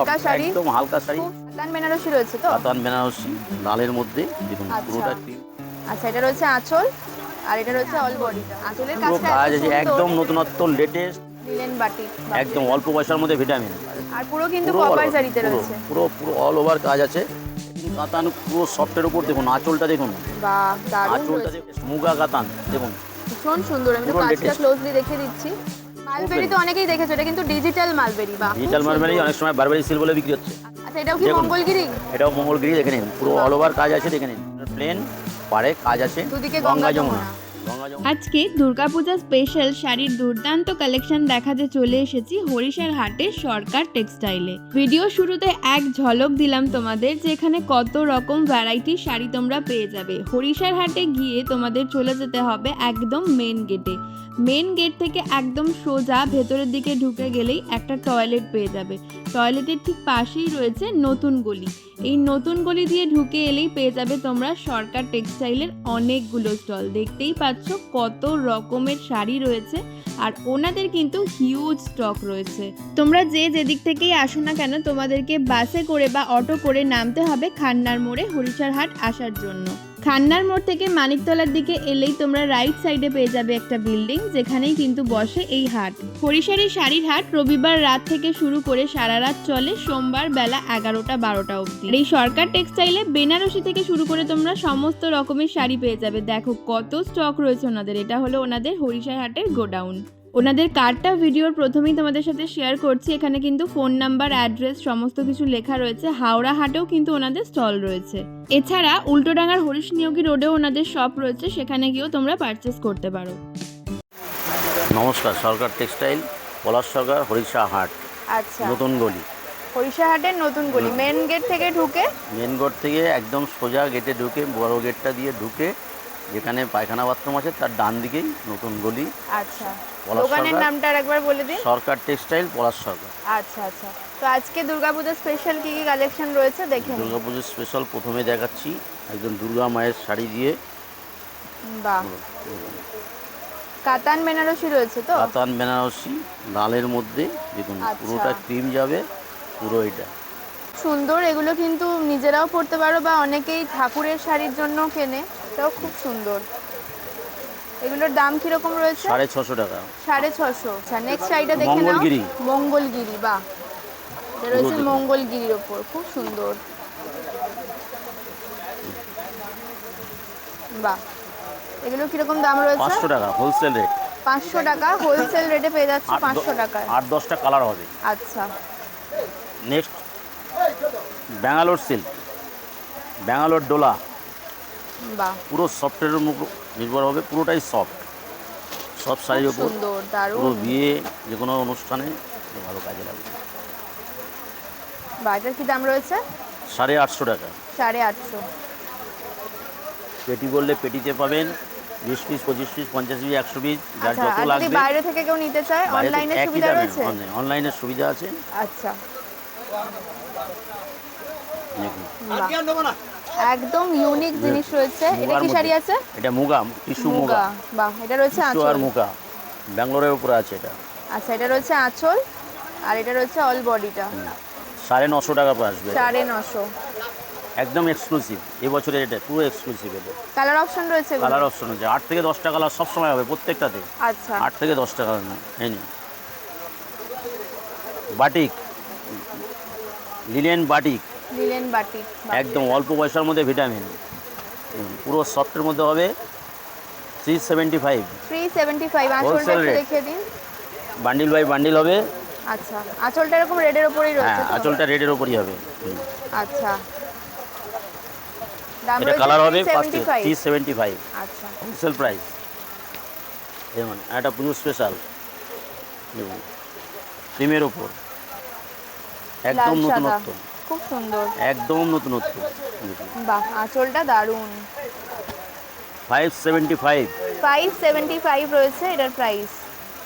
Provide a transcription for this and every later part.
হালকা শাড়ি একদম হালকা শাড়ি। কাতান বেনারসি রয়েছে তো? কাতান বেনারসি লালের মধ্যে দেখুন আচ্ছা। পুরোটা। আচ্ছা এটা রয়েছে আঁচল আর এটা রয়েছে অল বডিটা আঁচলের পুরো কাজটা কাজ আছে একদম নতুনত্ব লেটেস্ট লিলেন বাটি একদম অল্প পয়সার মধ্যে ভিটামিন। আর পুরো কিন্তু পুরো কপার পুরো- রয়েছে। পুরো পুরো অল ওভার কাজ আছে। কাতান পুরো সফটের উপর দেখুন আঁচলটা দেখুন। বাহ দারুণ আঁচলটা দেখুন মুগা কাতান দেখুন। ভীষণ সুন্দর আমি তো কাজটা ক্লোজলি দেখে দিচ্ছি। মালবেরি তো অনেকেই দেখেছ এটা কিন্তু ডিজিটাল মালবেরি বা ডিজিটাল মালবেরি অনেক সময় বারবারি সিল বলে বিক্রি হচ্ছে। আচ্ছা এটাও কি মঙ্গলগিরি? এটাও মঙ্গলগিরি দেখে নিন। পুরো অল ওভার কাজ আছে দেখে নিন। প্লেন পারে কাজ আছে দুদিকে। গঙ্গা যমুনা। আজকে দুর্গাপূজা স্পেশাল শাড়ির দুর্দান্ত কালেকশন দেখাতে চলে এসেছি হরিশার হাটের সরকার টেক্সটাইলে ভিডিও শুরুতে এক ঝলক দিলাম তোমাদের যে এখানে কত রকম ভ্যারাইটি শাড়ি তোমরা পেয়ে যাবে। হরিশার হাটে গিয়ে তোমাদের চলে যেতে হবে একদম মেন গেটে মেন গেট থেকে একদম সোজা ভেতরের দিকে ঢুকে গেলেই একটা টয়লেট পেয়ে যাবে। টয়লেটের ঠিক পাশেই রয়েছে নতুন গলি। এই নতুন গলি দিয়ে ঢুকে এলেই পেয়ে যাবে তোমরা সরকার টেক্সটাইলের অনেকগুলো স্টল দেখতেই পাচ্ছ কত রকমের শাড়ি রয়েছে আর ওনাদের কিন্তু হিউজ স্টক রয়েছে। তোমরা যে যেদিক থেকেই আসো না কেন, তোমাদেরকে বাসে করে বা অটো করে নামতে হবে খান্নার মোড়ে হরিশার হাট আসার জন্য। খান্নার মোড় থেকে মানিকতলার দিকে এলেই তোমরা রাইট সাইডে পেয়ে যাবে একটা বিল্ডিং যেখানেই কিন্তু বসে এই হাট। হরিশারি শাড়ির হাট রবিবার রাত থেকে শুরু করে সারা রাত চলে সোমবার বেলা এগারোটা বারোটা অবধি। এই সরকার টেক্সটাইলে বেনারসি থেকে শুরু করে তোমরা সমস্ত রকমের শাড়ি পেয়ে যাবে। দেখো কত স্টক রয়েছে ওনাদের। এটা হলো ওনাদের হরিশার হাটের গোডাউন ওনাদের কার্ডটা ভিডিওর প্রথমেই তোমাদের সাথে শেয়ার করছি। এখানে কিন্তু ফোন নাম্বার অ্যাড্রেস সমস্ত কিছু লেখা রয়েছে। হাওড়া হাটেও কিন্তু ওনাদের স্টল রয়েছে। এছাড়া উল্টোডাঙ্গার হরিশ নিয়োগী রোডেও ওনাদের শপ রয়েছে। সেখানে গিয়েও তোমরা পারচেস করতে পারো। নমস্কার সরকার টেক্সটাইল পলাশ সরকার হরিষা হাট। আচ্ছা। নতুন গলি। হরিষা হাটের নতুন গলি। মেন গেট থেকে ঢুকে? মেন গেট থেকে একদম সোজা গেটে ঢুকে বড় গেটটা দিয়ে ঢুকে যেখানে পায়খানা বাথরুম আছে তার ডান দিকেই নতুন গলি। আচ্ছা। দোকানের। নামটা একবার বলে দিন। সরকার টেক্সটাইল পলাশ সরকার। আচ্ছা আচ্ছা। তো আজকে দুর্গাপূজা স্পেশাল কি কি কালেকশন রয়েছে দেখে দুর্গাপুজোর স্পেশাল প্রথমে দেখাচ্ছি একদম দুর্গা মায়ের শাড়ি দিয়ে। বাহ। কাতান বেনারসি রয়েছে তো? কাতান বেনারসি লালের মধ্যে। দেখুন আচ্ছা। পুরোটা ক্রিম যাবে পুরো এটা। সুন্দর এগুলো কিন্তু নিজেরাও পড়তে পারো বা অনেকেই ঠাকুরের শাড়ির জন্য কেনে। এটাও খুব সুন্দর। এগুলোর দাম কীরকম রয়েছে? সাড়ে ছশো টাকা। সাড়ে ছশো। আচ্ছা নেক্সট শাড়িটা দেখে নাও। মঙ্গলগিরি। মঙ্গলগিরি বাহ। এটা রয়েছে মঙ্গলগিরির ওপর। খুব সুন্দর। বাহ। এগুলো কীরকম দাম রয়েছে? পাঁচশো টাকা হোলসেল রেট পাঁচশো টাকা হোলসেল রেটে পেয়ে যাচ্ছে পাঁচশো টাকায়। আট দশটা কালার হবে। আচ্ছা। নেক্সট ব্যাঙ্গালোর সিল্ক ব্যাঙ্গালোর ডোলা পুরো সফটের উপর নির্ভর হবে পুরোটাই সফট সব শাড়ির সুন্দর পুরো বিয়ে যে কোনো অনুষ্ঠানে ভালো কাজে লাগবে। এটার কি দাম রয়েছে? সাড়ে আটশো টাকা। সাড়ে আটশো। পেটি বললে পেটিতে পাবেন বিশ পিস পঁচিশ পিস পঞ্চাশ পিস একশো পিস যার আচ্ছা যত লাগবে। বাইরে থেকে কেউ নিতে চায় অনলাইনে সুবিধা রয়েছে? অনলাইন- সুবিধা আছে। আচ্ছা। দেখুন। একদম ইউনিক জিনিস রয়েছে। এটা কি শাড়ি আছে? এটা মুগা টিস্যু মুগা। বাহ এটা রয়েছে টিস্যু আর আঁচল। মুগা। ব্যাঙ্গালোরের উপরে আছে এটা। আচ্ছা এটা রয়েছে আঁচল আর এটা রয়েছে অল বডিটা সাড়ে নশো টাকা আসবে। সাড়ে নশো। একদম এক্সক্লুসিভ এবছরের এটা পুরো এক্সক্লুসিভ এটা। কালার অপশন রয়েছে কালার অপশন আছে আট থেকে দশটা কালার সব সময় হবে প্রত্যেকটাতে। আচ্ছা। আট থেকে দশটা কালার এই নিন। বাটিক। Linen batik. লিলেন বাটি একদম অল্প পয়সার মধ্যে ভিটামিন। পুরো সফটের মধ্যে হবে three seventy five three seventy five আঁচলটা দেখিয়ে দিন। বান্ডিল বাই বান্ডিল হবে। আচ্ছা আঁচলটা এরকম রেডের ওপরেই হ্যাঁ রয়েছে তো? আঁচলটা রেডের ওপরই হবে। আচ্ছা। এটা কালার হবে থ্রি সেভেন্টি ফাইভ আচ্ছা। হোলসেল প্রাইস যেমন একটা পুজো স্পেশাল দেখুন ক্রিমের ওপর একদম নতুনত্ব। খুব সুন্দর। একদম নতুনত্ব বাহ আঁচলটা দারুণ। Five seventy five five seventy five রয়েছে এটার প্রাইস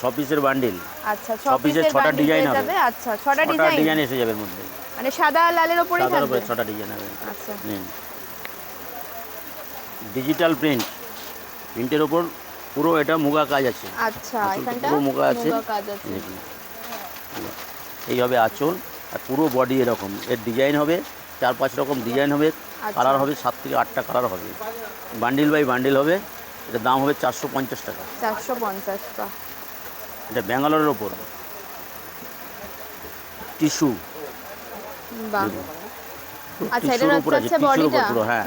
ছ পিসের বান্ডিল আচ্ছা ছ ছ পিসের পিসের ডিজাইন হবে। আচ্ছা ছটা ছটা ডিজাইন ডিজাইন এসে যাবে মধ্যে। মানে সাদা লালের সাদার থাকবে? উপরে ছটা ডিজাইন হবে। আচ্ছা। ডিজিটাল প্রিন্ট প্রিন্টের ওপর পুরো এটা মুগা কাজ আছে। আচ্ছা এখানটা পুরো মুগা আছে। কাজ আছে। এই হবে আঁচল। আর পুরো বডি এরকম। এর ডিজাইন হবে চার পাঁচ রকম ডিজাইন হবে কালার হবে সাত থেকে আটটা কালার হবে। বান্ডিল বাই বান্ডিল হবে এটার দাম হবে চারশো পঞ্চাশ টাকা। চারশো পঞ্চাশ বা এটা ব্যাঙ্গালোরের ওপর। টিস্যু আচ্ছা এটা পুরো হ্যাঁ।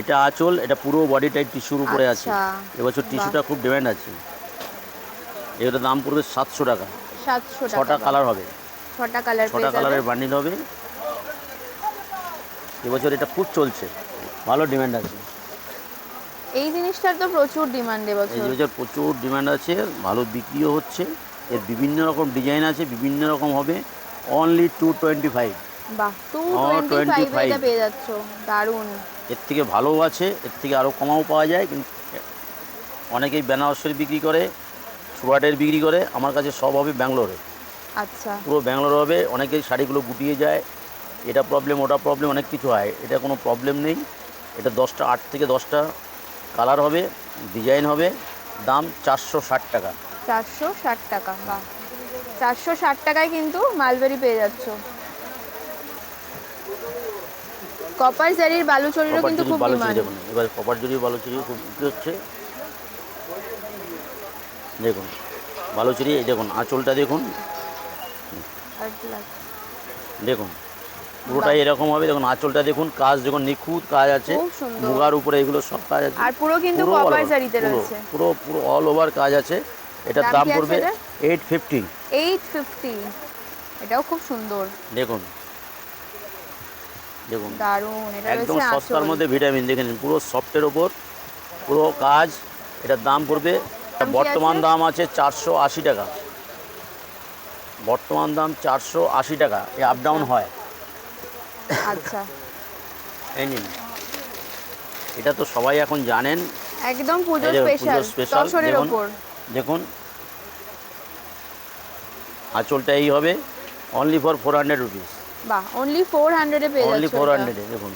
এটা আঁচল? এটা পুরো বডিটাই টিস্যুর উপরে আছে। আচ্ছা, এবছর টিস্যুটা খুব ডিমান্ড আছে। এটার দাম পড়বে সাতশো টাকা। ছটা কালার হবে। ছটা কালার ছটা কালারের বান্ডিল হবে এবছর এটা খুব চলছে। ভালো ডিমান্ড আছে। এই জিনিসটার তো প্রচুর ডিমান্ড এই এবছর বছর প্রচুর ডিমান্ড আছে ভালো বিক্রিও হচ্ছে। এর বিভিন্ন রকম ডিজাইন আছে বিভিন্ন রকম হবে। অনলি টু টোয়েন্টি ফাইভ বাহ টু টোয়েন্টি ফাইভ পেয়ে যাচ্ছ। দারুণ। এর থেকে ভালোও আছে এর থেকে আরও কমাও পাওয়া যায় কিন্তু অনেকেই বেনারসের বিক্রি করে সুরাটের বিক্রি করে আমার কাছে সব হবে ব্যাঙ্গালোরে। আচ্ছা। পুরো ব্যাঙ্গালোর হবে অনেকেই শাড়িগুলো গুটিয়ে যায় এটা প্রবলেম ওটা প্রবলেম অনেক কিছু হয়। এটা কোনো প্রবলেম নেই। এটা দশটা আট থেকে দশটা কালার হবে ডিজাইন হবে দাম চারশো ষাট টাকা। চারশো ষাট টাকা চারশো ষাট টাকায় কিন্তু মালবেরি পেয়ে যাচ্ছ। কপার জারির বালুচরিরও কিন্তু খুব ডিমান্ড। এবার কপার বালুচুরি খুব বিক্রি হচ্ছে। দেখুন বালুচুরি এই দেখুন আঁচলটা দেখুন। দেখুন পুরোটাই এরকম হবে। দেখুন আঁচলটা দেখুন কাজ দেখুন নিখুঁত কাজ আছে মুগার উপরে এগুলো সব কাজ আছে। আর পুরো কিন্তু কপার জারিতে রয়েছে। পুরো পুরো অল ওভার কাজ আছে। এটার দাম পড়বে এটার? এইট ফিফটি এইট ফিফটি এটাও খুব সুন্দর। দেখুন। দেখুন। দারুণ এটা একদম সস্তার মধ্যে ভিটামিন দেখে নিন পুরো সফটের ওপর পুরো কাজ এটার দাম পড়বে। বর্তমান দাম আছে চারশো আশি টাকা। বর্তমান দাম চারশো আশি টাকা। এ আপ ডাউন হয়। আচ্ছা। এই নিন। এটা তো সবাই এখন জানেন। একদম পুজো স্পেশাল দেখুন। দেখুন আঁচলটা এই হবে। Only for four hundred rupees বাহ অনলি ফোর হান্ড্রেডে পেয়ে অনলি ফোর হান্ড্রেডে দেখুন।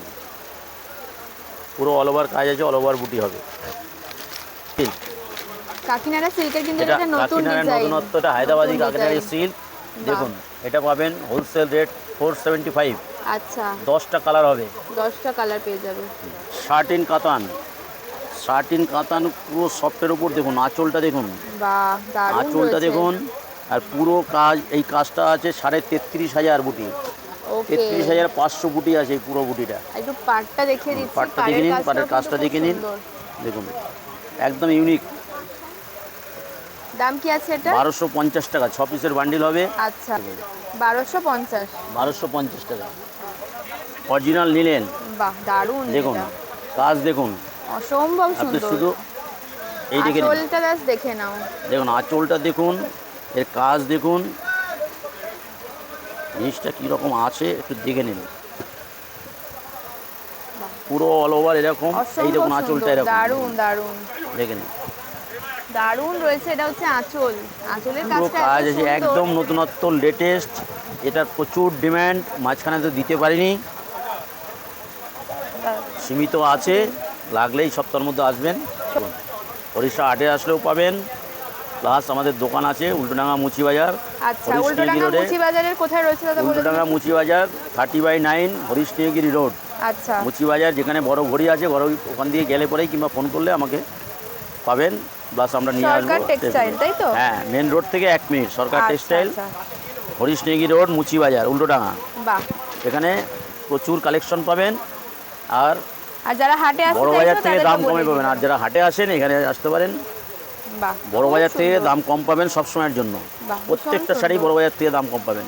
পুরো অল ওভার কাজ আছে অল ওভার বুটি হবে। কাকিনাড়া সিল্কের কিন্তু এটা নতুন নতুনত্ব এটা হায়দ্রাবাদি কাকিনাড়ি সিল্ক। দেখুন এটা পাবেন wholesale rate four seventy five আচ্ছা। দশটা কালার হবে। দশটা কালার পেয়ে যাবে। Shirt in katan. Shirt in katan পুরো সফটের উপর দেখুন আঁচলটা দেখুন। বাহ আঁচলটা দেখুন আর পুরো কাজ এই কাজটা আছে সাড়ে তেত্রিশ হাজার বুটি। তেত্রিশ হাজার পাঁচশো বুটি আছে এই পুরো বুটিটা। একটু পাটটা দেখিয়ে দিচ্ছি পাটটা দেখে নিন পাটের কাজটা দেখে নিন। দেখুন একদম ইউনিক দাম কি আছে এটা? বারোশো পঞ্চাশ টাকা ছ পিসের বান্ডিল হবে। আচ্ছা বারোশো পঞ্চাশ। বারোশো পঞ্চাশ টাকা। অরিজিনাল নিলেন। বাহ দারুণ দেখুন কাজ দেখুন। অসম্ভব সুন্দর। শুধু এই দেখে আঁচলটা ব্যাস দেখে নাও। দেখুন আঁচলটা দেখুন এর কাজ দেখুন। জিনিসটা কীরকম আছে একটু দেখে নিন। পুরো অল ওভার এরকম। এই দেখুন আঁচলটা এরকম। দারুণ দারুণ। দেখে নিন। দারুণ রয়েছে এটা হচ্ছে আঁচল। আঁচলের কাজটা কাজ আছে একদম নতুনত্ব লেটেস্ট এটার প্রচুর ডিম্যান্ড মাঝখানে তো দিতে পারিনি। সীমিত আছে লাগলে এই সপ্তাহের মধ্যে আসবেন। ওড়িশা আটে আসলেও পাবেন। প্লাস আমাদের দোকান আছে উল্টোডাঙ্গা মুচি বাজার আচ্ছা Ultadanga Muchi Bazar thirty by nine Harish road আচ্ছা। মুচি বাজার যেখানে বড় ঘড়ি আছে বড় ওখান দিয়ে গেলে পরেই কিংবা ফোন করলে আমাকে পাবেন প্লাস আমরা নিয়ে আসব টেক্সটাইল তাই তো? হ্যাঁ মেন রোড থেকে এক মিনিট সরকার আচ্ছা, টেক্সটাইল আচ্ছা। হরিশ নেগি রোড মুচি বাজার উল্টোডাঙ্গা বাহ। এখানে প্রচুর কালেকশন পাবেন আর আর যারা হাটে আসতে বড় বাজার থেকে দাম কমে পাবেন আর যারা হাটে আসেন এখানে আসতে পারেন। বড় বাজার থেকে দাম কম পাবেন সব সময়ের জন্য। প্রত্যেকটা শাড়ি। বড় বাজার থেকে দাম কম পাবেন।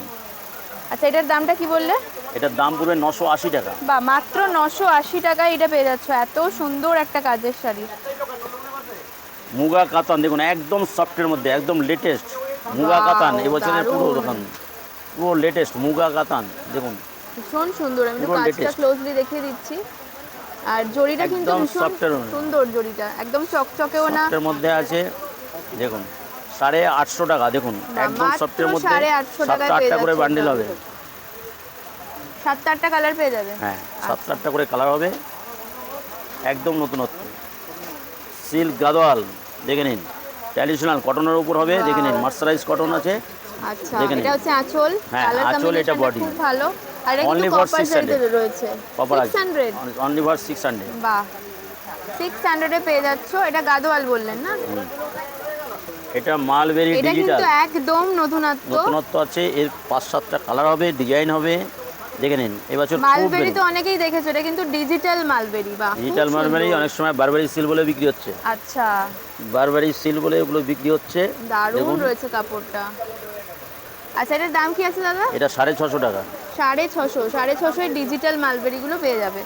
আচ্ছা এটার দামটা কি বললে? এটার দাম পড়বে নশো আশি টাকা। বা মাত্র নশো আশি টাকায় এটা পেয়ে যাচ্ছ। এত সুন্দর একটা কাজের শাড়ি। মুগা কাতান দেখুন একদম সফটের মধ্যে একদম লেটেস্ট মুগা কাতান এবছরের পুরো। দোকান পুরো লেটেস্ট মুগা কাতান দেখুন। ভীষণ সুন্দর আমি তো কাজটা। ক্লোজলি দেখিয়ে দিচ্ছি। আর জরিটা কিন্তু ভীষণ। সুন্দর জরিটা একদম চকচকেও না। সফটের মধ্যে আছে দেখুন সাড়ে আটশো টাকা দেখুন একদম সফটের মধ্যে সাড়ে আটশো সাতটা আটটা করে বান্ডিল হবে। সাতটা আটটা কালার পেয়ে যাবে। হ্যাঁ সাতটা আটটা করে কালার হবে। একদম নতুনত্ব। সিল্ক গাদোয়াল দেখে নিন। ট্র্যাডিশনাল কটনের উপর হবে দেখে নিন। মার্সারাইজ কটন আছে আচ্ছা। এটা হচ্ছে আঁচল। হ্যাঁ, আঁচল, এটা। খুব ভালো। আর 600 রয়েছে। Copper 600 only for six hundred বাহ। সিক্স হান্ড্রেডে পেয়ে যাচ্ছ। এটা গাদোয়াল বললেন না? এটা মালবেরি এটা কিন্তু একদম নতুনত্ব। নতুনত্ব আছে এর পাঁচ সাতটা কালার হবে ডিজাইন হবে। দেখে নিন এবছর মালবেরি তো অনেকেই দেখেছ এটা কিন্তু ডিজিটাল মালবেরি খুব ডিজিটাল মালবেরি অনেক সময় বারবারি সিল বলে বিক্রি হচ্ছে। আচ্ছা। বারবারি সিল বলে এগুলো বিক্রি হচ্ছে। দারুণ রয়েছে কাপড়টা। আচ্ছা এটার দাম কি আছে দাদা? এটা সাড়ে ছশো টাকা। সাড়ে ছশো সাড়ে ছশো ডিজিটাল মালবেরিগুলো পেয়ে যাবে।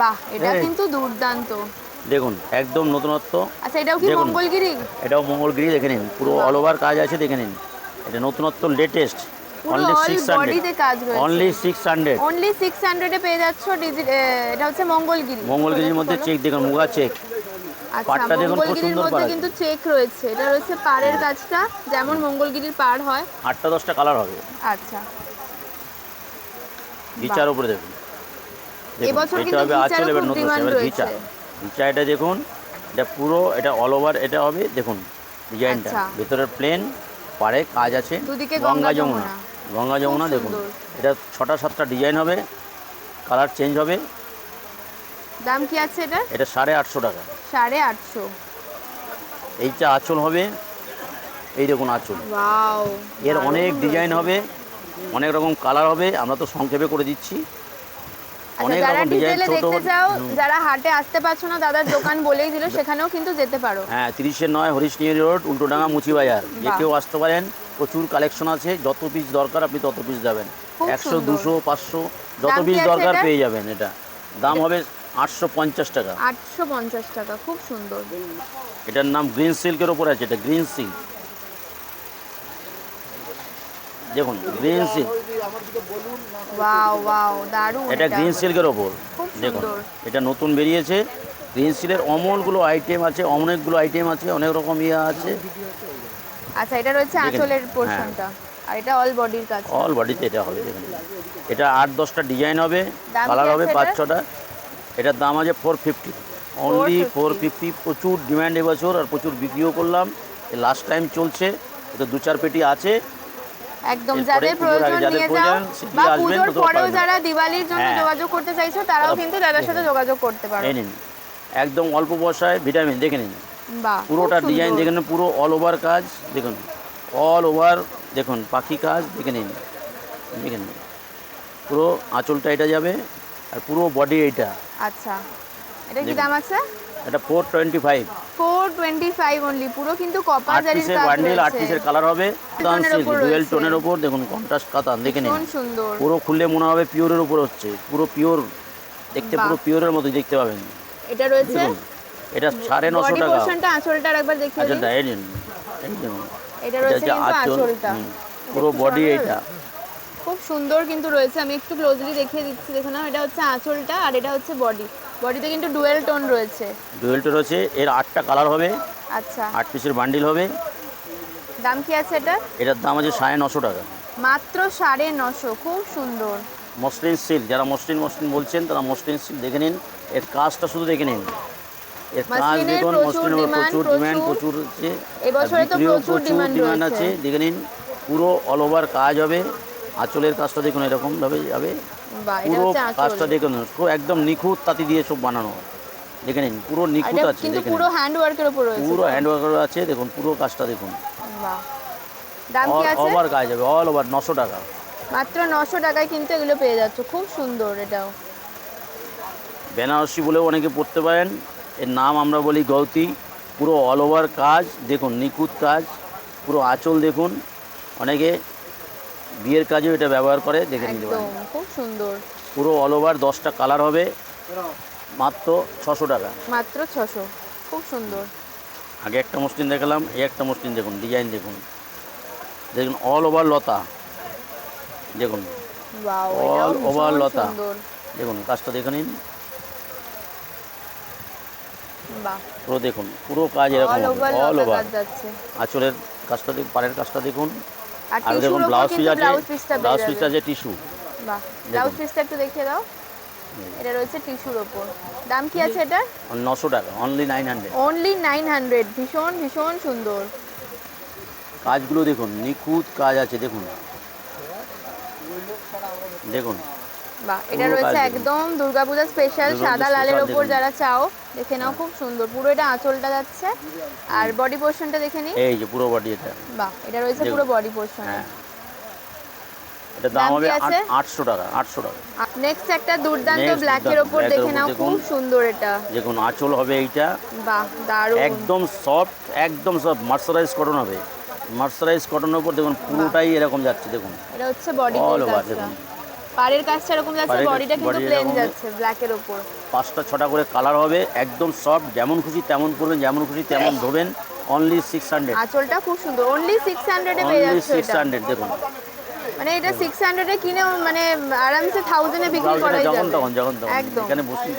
বাহ এটা কিন্তু দুর্দান্ত। দেখুন একদম নতুনত্ব। আচ্ছা এটাও কি মঙ্গলগিরি? এটাও মঙ্গলগিরি দেখে নিন। পুরো অল ওভার কাজ আছে দেখে নিন। এটা নতুনত্ব latest only all six hundred বডিতে কাজ রয়েছে only six hundred only six হান্ড্রেডে পেয়ে যাচ্ছ এটা হচ্ছে মঙ্গলগিরি। মঙ্গলগিরির মধ্যে চেক দেখুন মুগা চেক আচ্ছা পাড়টা দেখুন খুব সুন্দর পাড়। আছে। কিন্তু চেক রয়েছে। এটা রয়েছে পাড়ের কাজটা যেমন মঙ্গলগিরির পাড় হয়। আটটা দশটা কালার হবে। আচ্ছা। ঘিচার উপরে দেখুন। এবছর কিন্তু রয়েছে। ঘিচা এটা দেখুন এটা পুরো এটা অল ওভার এটা হবে দেখুন ডিজাইনটা আচ্ছা। ভেতরের প্লেন পারে কাজ আছে গঙ্গা যমুনা। গঙ্গা যমুনা দেখুন। এটা ছটা সাতটা ডিজাইন হবে কালার চেঞ্জ হবে। দাম কি আছে এটা এটা সাড়ে আটশো টাকা। সাড়ে আটশো। এইটা আঁচল হবে। এই দেখুন আঁচল। এর অনেক ডিজাইন হবে অনেক রকম কালার হবে আমরা তো সংক্ষেপে করে দিচ্ছি। আচ্ছা অনেক রকম ডিজাইন ছোট। যারা হাটে আসতে পারছ না দাদার দোকান বলেই দিল সেখানেও কিন্তু যেতে পারো। হ্যাঁ তিরিশে নয় হরিশনিয়া রোড উল্টোডাঙ্গা মুচি বাজার যে কেউ আসতে পারেন প্রচুর কালেকশন আছে যত পিস দরকার আপনি তত পিস যাবেন একশো দুশো পাঁচশো যত পিস দরকার পেয়ে যাবেন এটা। দাম হবে আটশো পঞ্চাশ টাকা। আটশো পঞ্চাশ টাকা খুব সুন্দর। এটার নাম গ্রিন সিল্কের ওপর আছে এটা গ্রিন সিল্ক দেখুন গ্রিন সিল্ক ওয়াও ওয়াও দারুণ এটা গ্রিন সিল্কের ওপর। দেখুন এটা নতুন বেরিয়েছে। গ্রিন সিল্কের অমলগুলো আইটেম আছে অনেকগুলো আইটেম আছে অনেক রকম ইয়ে আছে। আচ্ছা এটা রয়েছে। আঁচলের হ্যাঁ। পোর্শনটা আর এটা অল বডির কাজ। অল বডিতে এটা হবে দেখুন এটা আট দশটা ডিজাইন হবে কালার হবে পাঁচ? ছটা। এটার দাম আছে four fifty only 450 four fifty প্রচুর ডিমান্ড এবছর আর প্রচুর বিক্রিও করলাম। লাস্ট টাইম চলছে এটা দু চার পেটি আছে। একদম যাদের প্রয়োজন নিয়ে যাও বা পুজোর পরেও যারা দিওয়ালির জন্য হ্যাঁ। যোগাযোগ করতে চাইছো তারাও কিন্তু দাদার সাথে যোগাযোগ করতে পারো। একদম অল্প পয়সায় ভিটামিন দেখে নিন। পুরোটা ডিজাইন। দেখে নিন পুরো অল ওভার কাজ দেখুন। অল ওভার দেখুন পাখি কাজ দেখে নিন দেখে নিন। পুরো আঁচলটা এটা যাবে আর পুরো বডি এইটা আচ্ছা এটা কি দাম আছে? এটা four twenty five four twenty five only পুরো কিন্তু কপার জারির কাজ বান্ডিল আট রয়েছে। পিসের কালার হবে সিল্ক ডুয়েল টোনের ওপর দেখুন কন্ট্রাস্ট কাতান দেখে নিন। সুন্দর। পুরো খুললে মনে হবে পিওরের উপর হচ্ছে পুরো পিওর দেখতে। পুরো পিওরের মতো দেখতে পাবেন। এটা রয়েছে? এটা সাড়ে নশো টাকা। পোর্শনটা আঁচলটা একবার দেখিয়ে আচ্ছা এই নিন এটা এটা রয়েছে কিন্তু আঁচলটা। পুরো বডি এটা খুব সুন্দর কিন্তু রয়েছে। আমি একটু ক্লোজলি দেখিয়ে দিচ্ছি দেখো না এটা হচ্ছে আঁচলটা আর এটা হচ্ছে বডি বডিতে কিন্তু ডুয়েল টোন রয়েছে। ডুয়েলটা রয়েছে এর আটটা কালার হবে। আচ্ছা। আট পিসের বান্ডিল হবে। দাম কি আছে এটা এটার দাম আছে সাড়ে নশো টাকা। মাত্র সাড়ে নশো খুব সুন্দর। মসলিন সিল্ক যারা মসলিন মসলিন বলছেন তারা মসলিন সিল্ক দেখে নিন। এর কাজটা শুধু দেখে নিন। এর কাজ দেখুন মসলিনের প্রচুর ডিমান্ড প্রচুর। হচ্ছে প্রচুর ডিমান্ড আছে দেখে নিন পুরো অল ওভার কাজ হবে আঁচলের কাজটা দেখুন এরকমভাবে যাবে। পুরো কাজটা দেখুন একদম নিখুঁত তাঁতি দিয়ে সব বানানো দেখে নিন পুরো নিখুঁত আছে দেখে পুরো হ্যান্ড ওয়ার্কের উপর পুরো হ্যান্ড ওয়ার্কার আছে দেখুন পুরো কাজটা দেখুন। দাম কি আছে? ওভার কাজ হবে অল ওভার নশো টাকা। মাত্র নশো টাকায় কিন্তু এগুলো পেয়ে যাচ্ছ খুব সুন্দর এটাও। বেনারসি বলেও অনেকে পড়তে পারেন এর নাম আমরা বলি গৌতি পুরো অল ওভার কাজ দেখুন নিখুঁত কাজ পুরো আঁচল দেখুন। অনেকে বিয়ের কাজেও এটা ব্যবহার করে দেখে নিতে পারেন। খুব সুন্দর। পুরো অল ওভার দশটা কালার হবে মাত্র ছশো টাকা। মাত্র ছশো খুব সুন্দর। আগে একটা মসলিন দেখালাম এই একটা মসলিন দেখুন ডিজাইন দেখুন। দেখুন অল ওভার লতা। দেখুন অল ভীষণ লতা। দেখুন কাজটা দেখে নিন। পুরো দেখুন পুরো কাজ এরকম অল ওভার আঁচলের কাজটা দেখুন পাড়ের কাজটা দেখুন। আর দেখুন ব্লাউজ পিস আছে ব্লাউজ যাবে আছে টিস্যু বাহ ব্লাউজ পিসটা একটু দেখিয়ে দাও। এটা রয়েছে টিস্যুর ওপর। দাম কি আছে এটার? নশো টাকা only nine hundred only nine hundred ভীষণ ভীষণ সুন্দর। কাজগুলো দেখুন নিখুঁত কাজ আছে দেখুন। দেখুন। বাহ এটা রয়েছে। একদম দুর্গাপূজা স্পেশাল সাদা লালের ওপর যারা চাও দেখে নাও খুব সুন্দর। পুরো এটা আঁচলটা যাচ্ছে। আর বডি পোর্শনটা দেখে নিই এই যে পুরো বডি এটা। বাহ এটা রয়েছে পুরো বডি পোর্শন হ্যাঁ। এটা দাম দাম হবে কি আছে? আটশো টাকা আটশো টাকা। নেক্সট একটা দুর্দান্ত ব্ল্যাকের ওপর দেখে নাও দেখুন। খুব সুন্দর এটা। দেখুন আঁচল হবে এইটা। বাহ দারুণ। একদম সফট একদম সফট মার্সারাইজ কটন হবে। মার্সারাইজ কটনের উপর দেখুন পুরোটাই এরকম যাচ্ছে দেখুন। এটা হচ্ছে বডি দেখুন। পাড়ের কাজটা এরকম যাচ্ছে বডিটা কিন্তু প্লেন যাচ্ছে ব্ল্যাকের ওপর। পাঁচটা ছটা করে কালার হবে একদম সফট যেমন খুশি তেমন করবেন যেমন খুশি তেমন ধোবেন অনলি সিক্স হান্ড্রেড আঁচলটা খুব সুন্দর অনলি সিক্স হান্ড্রেডে পেয়ে যাচ্ছে এটা। হান্ড্রেড দেখুন। মানে এটা সিক্স হান্ড্রেডে কিনে মানে আরামসে থাউজেন্ডে বিক্রি ব্লাউজ করাই যখন তখন যখন তখন। এখানে বসি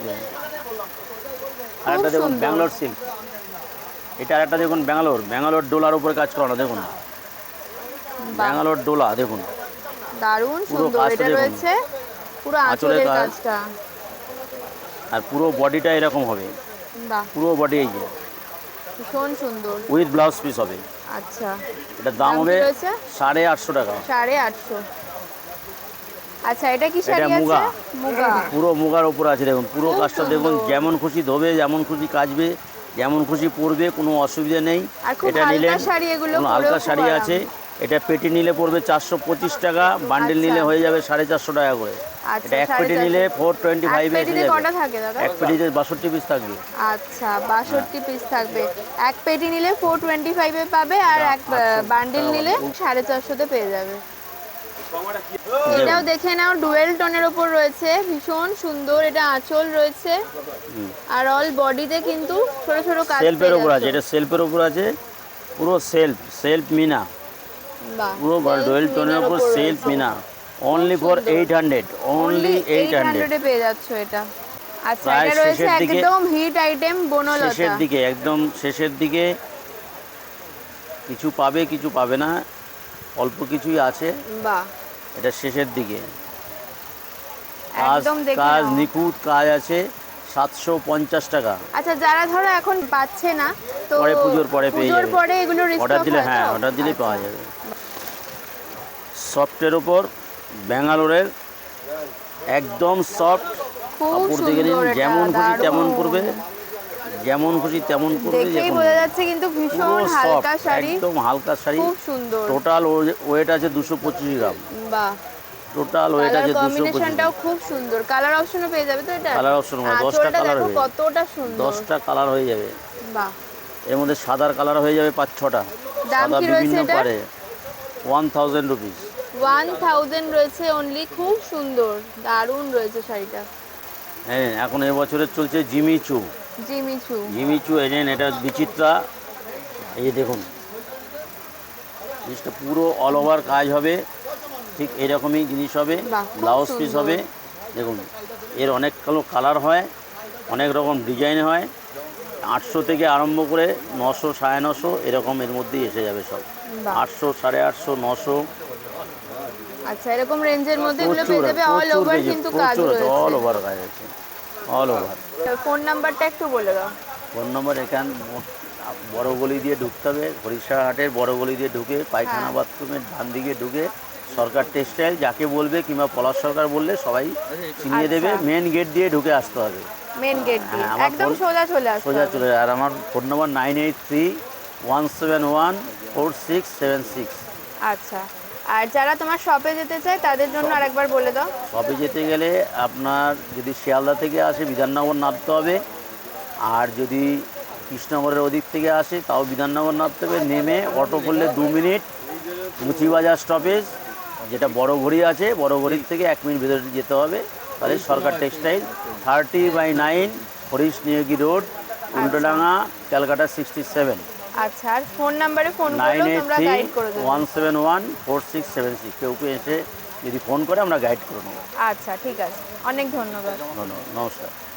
আর একটা দেখুন ব্যাঙ্গালোর সিল্ক এটা আর একটা দেখুন ব্যাঙ্গালোর ব্যাঙ্গালোর ডোলার উপরে কাজ করানো দেখুন। ব্যাঙ্গালোর ডোলা দেখুন। দারুণ সুন্দর এটা রয়েছে পুরো আঁচলের কাজটা। আর পুরো বডিটা এরকম হবে। পুরো বডি এই যে। ভীষণ সুন্দর। উইথ ব্লাউজ পিস হবে। আচ্ছা। এটার দাম হবে সাড়ে আটশো টাকা। সাড়ে আটশো। আচ্ছা এটা কি শাড়ি আছে? মুগা। পুরো মুগার উপর আছে দেখুন। পুরো কাজটা দেখুন। যেমন খুশি ধোবে যেমন খুশি কাচবে যেমন খুশি পরবে কোনো অসুবিধা নেই। এটা পরেও হালকা শাড়ি আছে। এটা পেটি নিলে পড়বে চারশো পঁচিশ টাকা বান্ডেল আচ্ছা। নিলে হয়ে যাবে সাড়ে চারশো টাকা করে। আচ্ছা, এটা এক পেটি নিলে ফোর টোয়েন্টি ফাইভ এসে যাবে। এক পেটিতে বাষট্টি পিস থাকবে। আচ্ছা বাষট্টি পিস থাকবে। এক পেটি নিলে ফোর টোয়েন্টি ফাইভে পাবে আর এক বান্ডিল নিলে সাড়ে চারশোতে পেয়ে যাবে। এটাও দেখে নাও ডুয়েল টোনের ওপর রয়েছে। ভীষণ সুন্দর এটা আঁচল রয়েছে। আর অল বডিতে কিন্তু ছোট ছোট কাজ সেলফের উপর আছে। এটা সেলফের উপর আছে পুরো সেলফ সেলফ মিনা পুরো ডোয়েল টোনের উপর self. Mina. Only for. Eight hundred only eight hundred 800 এ পেয়ে যাচ্ছ এটা। আচ্ছা প্রায় এটা রয়েছে শেষের দিকে- একদম হিট আইটেম বনলতা। শেষের দিকে একদম শেষের দিকে কিছু পাবে কিছু পাবে না। অল্প কিছুই আছে। বাহ। এটা শেষের দিকে। কাজ কাজ নিখুঁত কাজ আছে। সাতশো পঞ্চাশ টাকা। আচ্ছা যারা ধরো এখন পাচ্ছে না তো পরে পুজোর পরে পেয়ে পুজোর যাবে। পরে এগুলো অর্ডার দিলে হ্যাঁ অর্ডার দিলেই পাওয়া যাবে। সফটের ওপর ব্যাঙ্গালোরের একদম সফট কাপড় দেখে নিন যেমন খুশি তেমন। করবে যেমন খুশি তেমন করবে দেখেই বোঝা যাচ্ছে কিন্তু ভীষণ হালকা শাড়ি। একদম হালকা শাড়ি। খুব সুন্দর। টোটাল ওয়েট আছে দুশো পঁচিশ গ্রাম। বাহ। টোটাল ওয়েট আছে দুশো পঁচিশ কম্বিনেশনটাও খুব সুন্দর। কালার অপশনও পেয়ে যাবে তো এটা? কালার অপশন হবে কালার হবে কতটা সুন্দর। কালার হয়ে যাবে। বাহ। এর মধ্যে সাদার কালার হয়ে যাবে পাঁচ ছটা। দাম সাদা কি রয়েছে? পারে one thousand rupees one thousand রয়েছে অনলি খুব সুন্দর। দারুণ রয়েছে শাড়িটা। হ্যাঁ এখন এবছরের চলছে জিমি চু জিমিচু জিমি চু এনেন এটা বিচিত্রা। এই দেখুন। জিনিসটা পুরো অল ওভার কাজ হবে। ঠিক এরকমই জিনিস হবে ব্লাউজ পিস হবে। দেখুন এর অনেক কালো কালার হয় অনেক রকম ডিজাইন হয়। আটশো থেকে আরম্ভ করে নশো সাড়ে নশো এরকম এর মধ্যেই এসে যাবে সব। আটশো সাড়ে আটশো নশো। আচ্ছা এরকম রেঞ্জের মধ্যে এগুলো পেয়ে যাবে অল ওভার কিন্তু কাজ অল ওভার কাজ আছে অল ওভার ফোন নাম্বারটা একটু বলে দাও। ফোন নম্বর এখান বড় গলি দিয়ে ঢুকতে হবে হরিষা হাটের বড় গলি দিয়ে ঢুকে পায়খানা হ্যাঁ। বাথরুমের ডান দিকে ঢুকে সরকার টেক্সটাইল যাকে বলবে কিংবা পলাশ সরকার বললে সবাই চিনিয়ে আচ্ছা। দেবে মেন গেট দিয়ে ঢুকে আসতে হবে। মেন গেট দিয়ে হ্যাঁ, আমার একদম সোজা চলে আসবে সোজা চলে যায়। আর আমার phone number nine eight three one seven one four six seven six আচ্ছা আর যারা তোমার শপে যেতে চায় তাদের জন্য আরেকবার বলে দাও। শপে যেতে গেলে আপনার যদি শিয়ালদা থেকে আসে বিধাননগর নামতে হবে। আর যদি কৃষ্ণনগরের ওদিক থেকে আসে তাও বিধাননগর নামতে হবে। নেমে অটো করলে দু মিনিট মুচিবাজার স্টপেজ যেটা বড় ঘড়ি আছে বড় ঘড়ির থেকে এক মিনিট ভিতরে যেতে হবে। তাহলে Sarkar textile thirty by nine Harish Neogi road Ultadanga Calcutta sixty seven. আচ্ছা আর ফোন নাম্বারে ফোন নাইন এইট থ্রি করে one seven one four six seven six. কেউ কেউ এসে যদি ফোন করে আমরা গাইড করে নেব। আচ্ছা ঠিক আছে। অনেক ধন্যবাদ। ধন্যবাদ নমস্কার।